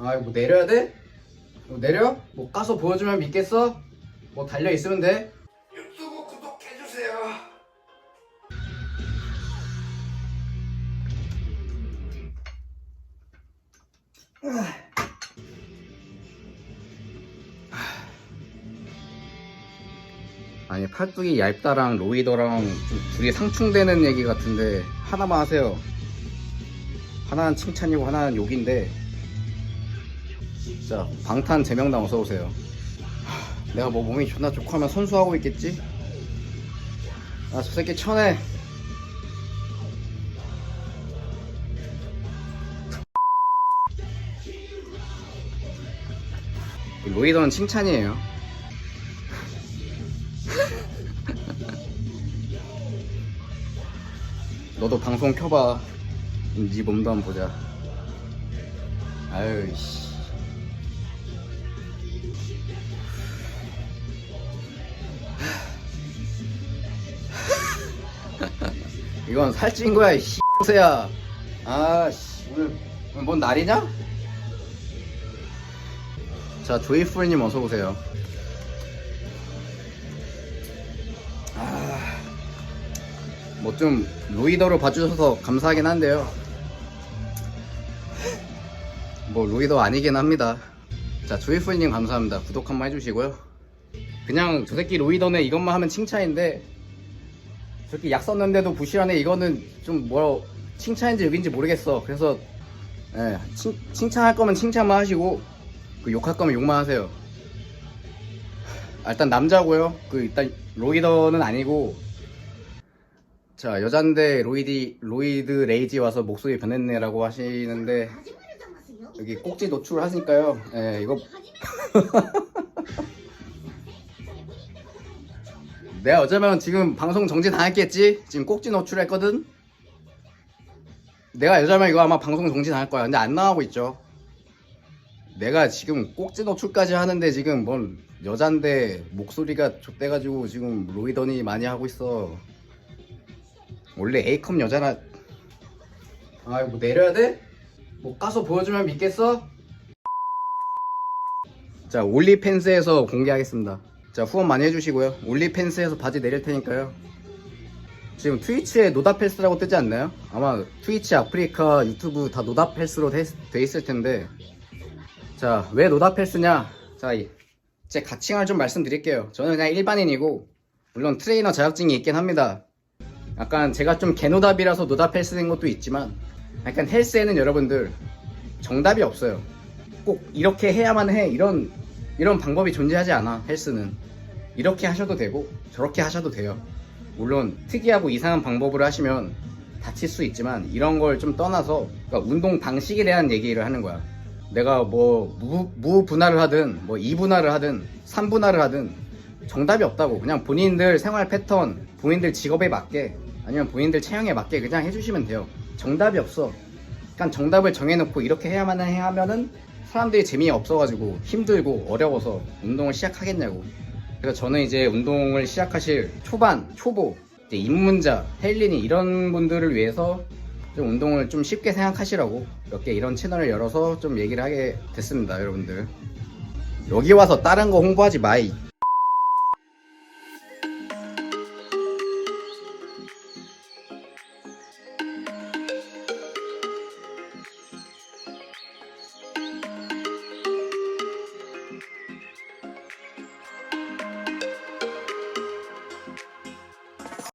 아 이거 뭐 내려야 돼? 뭐 내려? 뭐 까서 보여주면 믿겠어? 뭐 달려 있으면 돼? 유튜브 구독해주세요. 아니 팔뚝이 얇다랑 로이더랑 좀 둘이 상충되는 얘기 같은데 하나만 하세요 하나는 칭찬이고 하나는 욕인데 진짜 방탄 제명당 어서오세요 하, 내가 뭐 몸이 존나 좋고 하면 선수하고 있겠지? 아 저 새끼 천해 로이더는 칭찬이에요 너도 방송 켜봐. 네 몸도 한번 보자. 아유 씨. 이건 살찐 거야, 이 씨새야. 아, 씨. 오늘, 뭔 날이냐? 자, 조이풀님 어서 오세요. 뭐좀 로이더로 봐주셔서 감사하긴 한데요. 뭐 로이더 아니긴 합니다. 자 조이풀님 감사합니다. 구독 한번 해주시고요. 그냥 저 새끼 로이더네 이것만 하면 칭찬인데 저렇게 약 썼는데도 부실하네 이거는 좀 뭐 칭찬인지 욕인지 모르겠어. 그래서 예, 칭, 칭찬할 거면 칭찬만 하시고 그 욕할 거면 욕만 하세요. 아, 일단 남자고요. 그 일단 로이더는 아니고 자 여잔데 로이디 로이드 레이지 와서 목소리 변했네라고 하시는데 여기 꼭지 노출을 하시니까요. 예 이거 내가 어쩌면 지금 방송 정지 당했겠지? 지금 꼭지 노출했거든. 내가 여자면 이거 아마 방송 정지 당할 거야. 근데 안 나가고 있죠. 내가 지금 꼭지 노출까지 하는데 지금 뭔 여잔데 목소리가 좆돼가지고 지금 로이더니 많이 하고 있어. 원래 A컵 여자라 아 이거 뭐 내려야 돼? 뭐 까서 보여주면 믿겠어? 자 올리펜스에서 공개하겠습니다. 자 후원 많이 해주시고요. 올리펜스에서 바지 내릴 테니까요. 지금 트위치에 노다펠스라고 뜨지 않나요? 아마 트위치 아프리카 유튜브 다 노다펠스로 돼, 돼 있을 텐데. 자 왜 노다펠스냐? 자 이- 제 가칭을 좀 말씀드릴게요. 저는 그냥 일반인이고 물론 트레이너 자격증이 있긴 합니다. 약간 제가 좀 개노답이라서 노답 헬스된 것도 있지만 약간 헬스에는 여러분들 정답이 없어요. 꼭 이렇게 해야만 해 이런 이런 방법이 존재하지 않아 헬스는 이렇게 하셔도 되고 저렇게 하셔도 돼요. 물론 특이하고 이상한 방법으로 하시면 다칠 수 있지만 이런 걸 좀 떠나서 그러니까 운동 방식에 대한 얘기를 하는 거야. 내가 뭐 무, 무분할을 하든 뭐 이분할을 하든 삼분할을 하든 정답이 없다고 그냥 본인들 생활 패턴 본인들 직업에 맞게 아니면 본인들 체형에 맞게 그냥 해주시면 돼요 정답이 없어. 그냥 정답을 정해놓고 이렇게 해야만 해 하면은 사람들이 재미없어가지고 힘들고 어려워서 운동을 시작하겠냐고. 그래서 저는 이제 운동을 시작하실 초반 초보 입문자 헬린이 이런 분들을 위해서 좀 운동을 좀 쉽게 생각하시라고 몇 개 이런 채널을 열어서 좀 얘기를 하게 됐습니다 여러분들. 여기 와서 다른 거 홍보하지 마이